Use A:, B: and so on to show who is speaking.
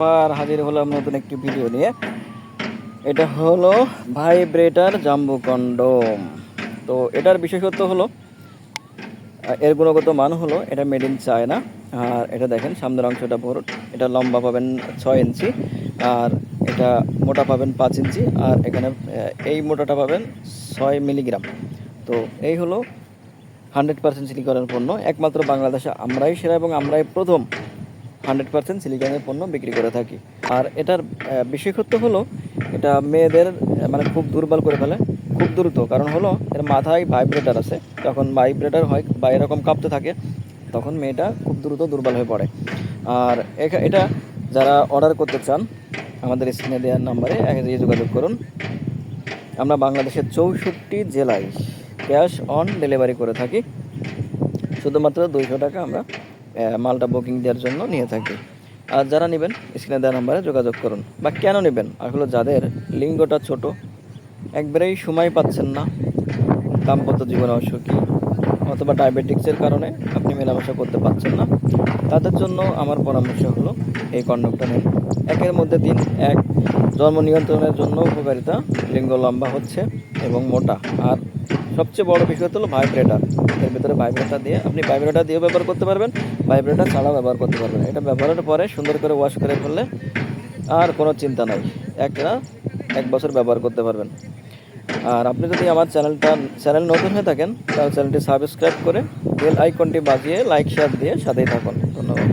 A: আবার হাজির হলাম নতুন একটি ভিডিও নিয়ে। এটা হলো ভাইব্রেটার জাম্বু কন্ডোম তো এটার বিশেষত্ব হলো এর গুণগত মান হলো এটা মেড ইন চায়না আর এটা দেখেন, সামনের অংশটা বড়, এটা লম্বা পাবেন ছয় ইঞ্চি, আর এটা মোটা পাবেন পাঁচ ইঞ্চি, আর এখানে এই মোটাটা পাবেন ছয় মিলিগ্রাম। তো এই হলো হান্ড্রেড পার্সেন্ট সিলিকনের পণ্য। একমাত্র বাংলাদেশে আমরাই সেরা এবং আমরাই প্রথম। হান্ড্রেড পার্সেন্ট সিলিকনের পণ্য বিক্রি করে থাকি। আর এটার বিশেষত্ব হলো, এটা মেয়েদের মানে খুব দুর্বল করে ফেলে, খুব দ্রুত। কারণ হলো, এর মাথায় ভাইব্রেটার আছে। যখন ভাইব্রেটার হয় বা এরকম কাঁপতে থাকে, তখন মেয়েটা খুব দ্রুত দুর্বল হয়ে পড়ে। আর এটা যারা অর্ডার করতে চান, আমাদের স্ক্রিনে দেওয়ার নাম্বারে দিয়ে যোগাযোগ করুন। আমরা বাংলাদেশের চৌষট্টি জেলায় ক্যাশ অন ডেলিভারি করে থাকি। শুধুমাত্র দুইশো টাকা আমরা মালটা বুকিং দেওয়ার জন্য নিয়ে থাকি। আর যারা নেবেন স্ক্রিনে দেওয়া নাম্বারে যোগাযোগ করুন। বা কেন নেবেন? আসলে যাদের লিঙ্গটা ছোট, একবারেই সময় পাচ্ছেন না, দাম্পত্য জীবনে অসুখী অথবা ডায়াবেটিক্সের কারণে আপনি মেলামেশা করতে পারছেন না, তাদের জন্য আমার পরামর্শ হলো, এই কন্ডমটা নিন। একের মধ্যে তিন। এক, জন্ম নিয়ন্ত্রণের জন্য উপকারিতা, লিঙ্গ লম্বা হচ্ছে এবং মোটা। আর সবচেয়ে বড় বিষয় হলো ভাইব্রেটার এর ভিতরে ভাইব্রেটার দিয়ে আপনি ভাইব্রেটার দিয়েও ব্যবহার করতে পারবেন ভাইব্রেটার ছাড়াও ব্যবহার করতে পারবেন। এটা ব্যবহারের পরে সুন্দর করে ওয়াশ করে ফেললে আর কোনো চিন্তা নাই। একটা এক বছর ব্যবহার করতে পারবেন। আর আপনি যদি আমার চ্যানেলটা, চ্যানেল নতুন হয়ে থাকেন, তাহলে চ্যানেলটি সাবস্ক্রাইব করে বেল আইকনটি বাজিয়ে লাইক শেয়ার দিয়ে সাথেই থাকুন। ধন্যবাদ।